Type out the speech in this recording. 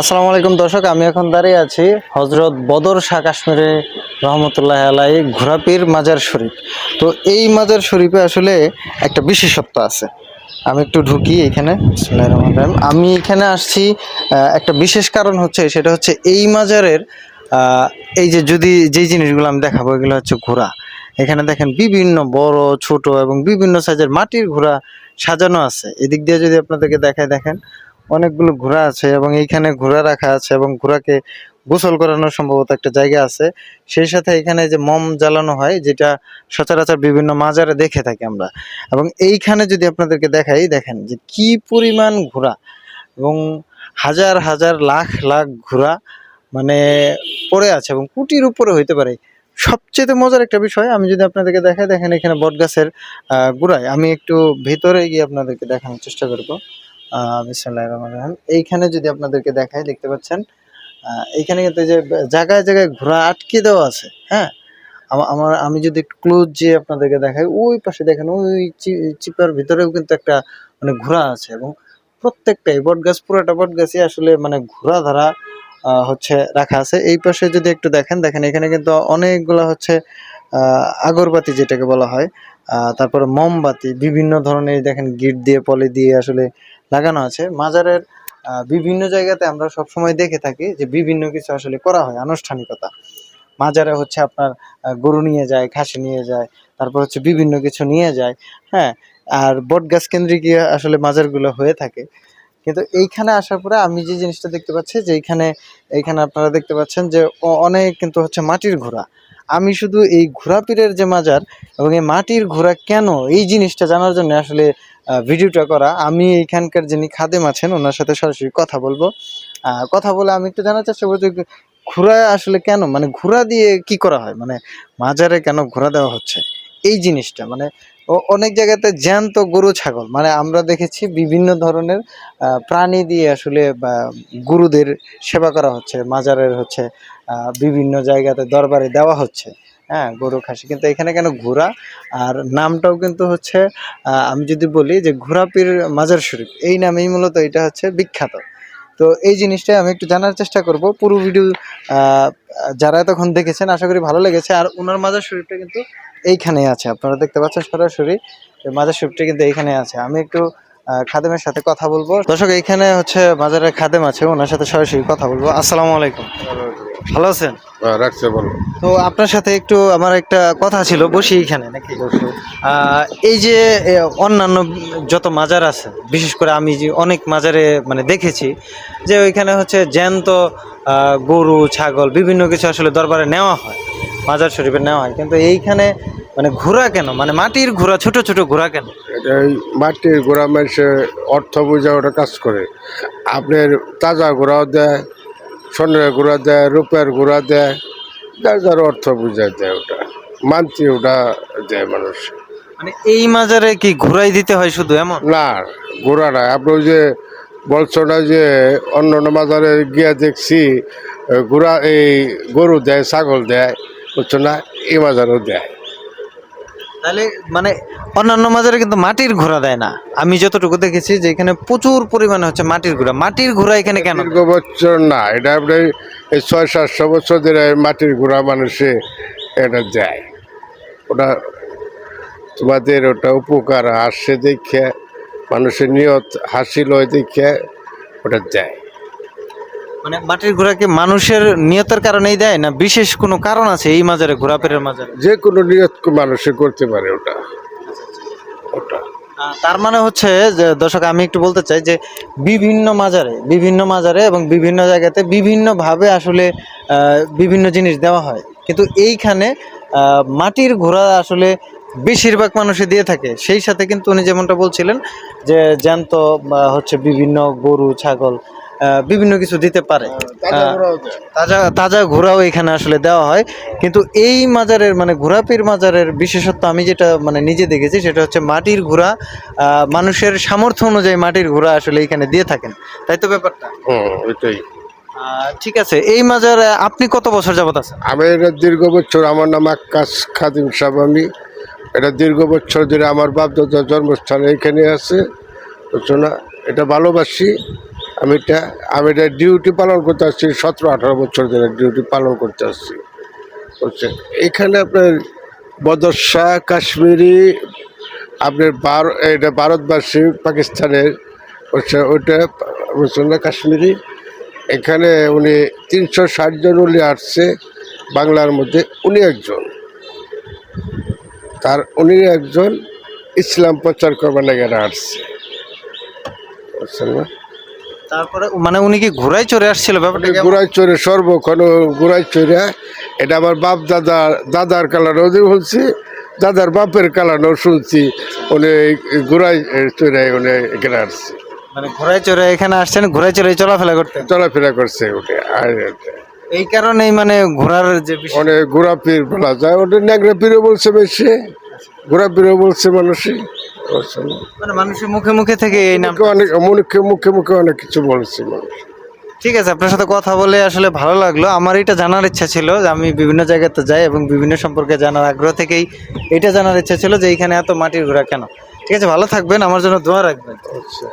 আসসালামু আলাইকুম দর্শক, আমি এখন দাঁড়িয়ে আছি হজরত বদর শাহ কাশ্মীরে রহমতুল্লাহ আলাই ঘোরাপির মাজার শরীফ। তো এই মাজার শরীফে আসলে একটা বিশেষত্ব আছে। আমি একটু ঢুকি এখানে। আমি এখানে আসছি একটা বিশেষ কারণ হচ্ছে, সেটা হচ্ছে এই মাজারের এই যে যদি যেই জিনিসগুলো আমি দেখাবো, এগুলো হচ্ছে ঘোড়া। এখানে দেখেন বিভিন্ন বড়, ছোট এবং বিভিন্ন সাইজের মাটির ঘোড়া সাজানো আছে। এদিক দিয়ে যদি আপনাদেরকে দেখায় দেখেন অনেকগুলো ঘোড়া আছে এবং এইখানে ঘোড়া রাখা আছে এবং ঘোড়াকে গোসল করানোর সম্ভবত একটা জায়গা আছে। সেই সাথে এখানে যে মম জ্বালানো হয়, যেটা সচরাচর বিভিন্ন মাজারে দেখে থাকি আমরা। এবং এইখানে যদি আপনাদেরকে দেখাই, দেখেন যে কি পরিমাণ ঘোড়া এবং হাজার হাজার লাখ লাখ ঘোড়া মানে পড়ে আছে এবং কুটির উপরে হইতে পারে। সবচেয়ে মজার একটা বিষয়, আমি যদি আপনাদেরকে দেখাই, দেখেন এখানে বটগাছের গোড়ায়। আমি একটু ভিতরে গিয়ে আপনাদেরকে দেখানোর চেষ্টা করব। রহিম। এইখানে যদি আপনাদেরকে দেখাই, দেখতে পাচ্ছেন এইখানে কিন্তু যে জায়গায় জায়গায় ঘোড়া আটকে দেওয়া আছে হ্যাঁ আমার, আমি যদি ক্লোজ যে আপনাদেরকে দেখাই, ওই পাশে দেখেন, ওই চিপার ভিতরেও কিন্তু একটা মানে ঘোড়া আছে এবং প্রত্যেকটাই বট গাছ পুরোটা বট গাছই আসলে মানে ঘোড়া ধরা হচ্ছে রাখা আছে এই পাশে যদি একটু দেখেন দেখেন এখানে কিন্তু অনেকগুলো হচ্ছে আগরবাতি যেটাকে বলা হয় তারপরে মোমবাতি, বিভিন্ন ধরনের দেখেন গিট দিয়ে, পলি দিয়ে আসলে লাগানো আছে। মাজারের বিভিন্ন জায়গাতে আমরা সব সময় দেখে থাকি যে বিভিন্ন কিছু আসলে করা হয়, আনুষ্ঠানিকতা। মাজারে হচ্ছে আপনার গরু নিয়ে যায়, খাসি নিয়ে যায়, তারপর হচ্ছে বিভিন্ন কিছু নিয়ে যায় হ্যাঁ? আর বট গাছ কেন্দ্রিক আসলে মাজারগুলো হয়ে থাকে। কিন্তু এইখানে আসার পরে আমি যে জিনিসটা দেখতে পাচ্ছি যে এইখানে এইখানে আপনারা দেখতে পাচ্ছেন যে অনেক কিন্তু হচ্ছে মাটির ঘোড়া। আমি শুধু এই ঘোড়া পীরের যে মাজার এবং এই মাটির ঘোরা কেন এই জিনিসটা জানার জন্য আসলে ভিডিওটা করা। আমি এইখানকার যিনি খাদেম আছেন, ওনার সাথে সরাসরি কথা বলব। কথা বলে আমি একটু জানার চেষ্টা করব যে ঘোড়া আসলে কেন? মানে ঘোরা দিয়ে কি করা হয়? মানে মাজারে কেন ঘোরা দেওয়া হচ্ছে? এই জিনিসটা মানে অনেক জায়গাতে জ্যান্ত গরু ছাগল মানে আমরা দেখেছি বিভিন্ন ধরনের প্রাণী দিয়ে আসলে গুরুদের সেবা করা হচ্ছে, মাজারের হচ্ছে বিভিন্ন জায়গাতে দরবারে দেওয়া হচ্ছে হ্যাঁ গরু, খাসি, কিন্তু এখানে কেন ঘোড়া? আর নামটাও কিন্তু হচ্ছে আমি যদি বলি যে ঘোড়াপির মাজার শরীফ, এই নামেই মূলত এটা হচ্ছে বিখ্যাত। তো এই জিনিসটাই আমি একটু জানার চেষ্টা করব, পুরো ভিডিও যারা এতক্ষণ দেখেছেন, আশা করি ভালো লেগেছে। আর ওনার মাজার শরীরটা কিন্তু এইখানেই আছে। আপনারা দেখতে পাচ্ছেন সরাসরি মাজার শরীরটা কিন্তু এইখানে আছে। আমি একটু খাদেমের সাথে কথা বলব। দর্শক, এইখানে হচ্ছে মাজারের খাদেম আছে ওনার সাথে সরাসরি কথা বলব। আসসালামু আলাইকুম। ভালো আছেন? হ্যাঁ, রাখছে বলো। তো আপনার সাথে একটু আমার একটা কথা ছিল বসি এইখানে নাকি? এই যে অন্যান্য যত মাজার আছে বিশেষ করে আমি যে অনেক মাজারে মানে দেখেছি যে ওইখানে হচ্ছে জ্যান্ত গরু ছাগল বিভিন্ন কিছু আসলে দরবারে নেওয়া হয় মাজার শরীফে নেওয়া হয়। কিন্তু এইখানে মানে ঘোরা কেন? মানে মাটির ঘোরা ছোট ছোট ঘোরা কেন? মাটির ঘোড়া মানুষে অর্থ বোঝা ওটা কাজ করে। আপনার তাজা ঘোড়াও দেয় সোনের ঘোড়া দেয় রূপের ঘোড়া দেয় যার যার অর্থ বোঝা দেয় ওটা মানছি ওটা দেয় মানুষ। মানে এই মাজারে কি ঘোড়াই দিতে হয় শুধু এমন? না ঘোরা না আপনি ওই যে বলছো না যে অন্য অন্য মাজারে গিয়ে দেখছি ঘোরা এই গরু দেয় ছাগল দেয় বুঝছ না এই মাজারও দেয়। তাহলে মানে অন্যান্য মাজারে কিন্তু মাটির ঘোড়া দেয় না। আমি যতটুকু দেখেছি যে এখানে প্রচুর পরিমাণে হচ্ছে মাটির ঘোড়া। মাটির ঘোড়া এখানে কেন? বছর না, এটা আপনি এই ছয় সাতশো বছর ধরে মাটির ঘোড়া মানুষে এটা যায় ওটা তোমাদের ওটা উপকার আসছে দেখে, মানুষের নিয়ত, হাসিল হয় দেখে ওটা দেয়। মানে মাটির ঘোড়াকে মানুষের নিয়তের কারণেই দেয় না বিশেষ কোনো কারণ আছে এই মাজারে ঘোরাপেরের মাজারে? যে কোনো নিয়ত মানুষে করতে পারে ওটা। ওটা। তার মানে হচ্ছে যে দর্শক আমি একটু বলতে চাই যে বিভিন্ন মাজারে বিভিন্ন মাজারে এবং বিভিন্ন জায়গাতে বিভিন্নভাবে আসলে বিভিন্ন জিনিস দেওয়া হয়। কিন্তু এইখানে মাটির ঘোড়া আসলে বেশিরভাগ মানুষে দিয়ে থাকে। সেই সাথে কিন্তু উনি যেমনটা বলছিলেন যে জ্যান্ত হচ্ছে বিভিন্ন গরু ছাগল বিভিন্ন কিছু দিতে পারে। তাজা। তাজা ঘোড়াও এখানে আসলে দেওয়া হয়। কিন্তু এই মাজারের মানে ঘোড়াপির মাজারের বিশেষত্ব আমি যেটা মানে নিজে দেখেছি সেটা হচ্ছে মাটির ঘোড়া। আহ, মানুষের সামর্থ্য অনুযায়ী মাটির ঘোড়া আসলে এখানে দিয়ে থাকেন। তাই তো ব্যাপারটা? ওইটাই। ঠিক আছে। এই মাজার আপনি কত বছর যাবত আছেন? আমি এটা দীর্ঘ বছর আমার নাম আকাশ খাদিম সাহেব আমি। এটা দীর্ঘ বছর ধরে আমার বাপ দাদার জন্মস্থান এইখানে আছে। বুঝছ না এটা ভালোবাসি। আমি এটা আমি এটা ডিউটি পালন করতে আসছি, সতেরো, আঠারো বছর ধরে ডিউটি পালন করতে আসছি। বুঝছেন এখানে আপনার বদরশা, কাশ্মীরি, আপনার ভার এটা ভারতবাসী, পাকিস্তানের হচ্ছে ওইটা বুঝছেন না, কাশ্মীরি। এখানে উনি তিনশো ষাট জন উনি আসছে, বাংলার মধ্যে উনি একজন। তার, উনি একজন ইসলাম প্রচার করবার লেগে আসছে। বুঝছেন না? তারপরে মানে উনি কি ঘোড়ায় চড়ে আসছিল? ব্যাপারটা? গুড়াই চড়ে সর্বক্ষণ গুড়াই চড়ে। এটা আমার বাপ দাদা দাদার কালারও শুনছি দাদার বাপের কালারও শুনছি। উনি গুড়াই চড়ে উনি এখানে আসছে। মানে ঘোড়ায় চড়ে এখানে আসছেন ঘোড়ায় চড়ে চলাফেরা করতেন চলাফেরা করছে উঠে আর এই কারণেই মানে ঘোড়ার যে অনেক ঘোড়া পীর বলা যায় ওটা ন্যাংরা পীরও বলছে বেশি। ঘোড়া পীরও বলছে মানুষই। না? মানে মানুষের মুখে মুখে থেকে এই নাম অনেক মুখে মুখে মুখে অনেক কিছু বলছে মানুষ। ঠিক আছে আপনার সাথে কথা বলে আসলে ভালো লাগল। আমার এটা জানার ইচ্ছা ছিল যে আমি বিভিন্ন জায়গাতে যাই এবং বিভিন্ন সম্পর্কে জানার আগ্রহ থেকেই এটা জানার ইচ্ছা ছিল যে এইখানে এত মাটির ঘোরা কেন? ঠিক আছে ভালো থাকবেন আমার জন্য দোয়া রাখবেন। আচ্ছা।